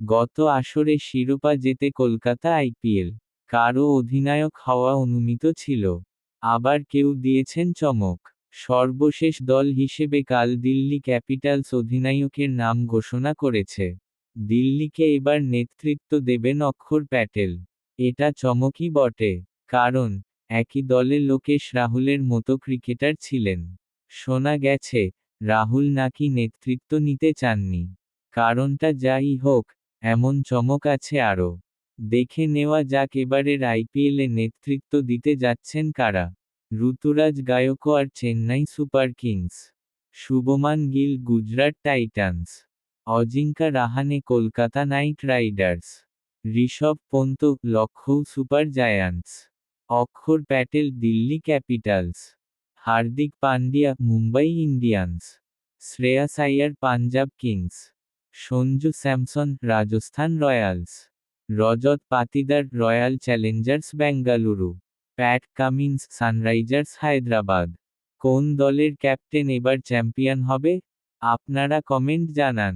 গত আসরে শিরোপা জেতে কলকাতা আইপিএল, কারও অধিনায়ক হওয়া অনুমিত ছিল। আবার কেউ দিয়েছেন চমক। সর্বশেষ দল হিসেবে কাল দিল্লি ক্যাপিটালস অধিনায়কের নাম ঘোষণা করেছে। দিল্লিকে এবার নেতৃত্ব দেবেন অক্ষর প্যাটেল। এটা চমকই বটে, কারণ একই দলে লোকেশ রাহুলের মতো ক্রিকেটার ছিলেন। শোনা গেছে, রাহুল নাকি নেতৃত্ব নিতে চাননি। কারণটা যাই হোক এমন চমক আছে আরও দেখে নেওয়া যাক এবারের আইপিএলে নেতৃত্ব দিতে যাচ্ছেন কারা। Ruturaj Gaikwad Chennai Super Kings. Shubman Gill, Gujarat Titans. Ajinkya Rahane, Kolkata Knight Riders. Rishabh Pant Lucknow Super Giants. Axar Patel, Delhi Capitals. Hardik Pandya, Mumbai Indians. Shreyas Iyer Punjab Kings. Sanju Samson, Rajasthan Royals. Rajat Patidar, Royal Challengers, Bengaluru. Pat Cummins, Sunrisers, Hyderabad. কোন দলের captain এবার champion হবে? আপনারা comment জানান।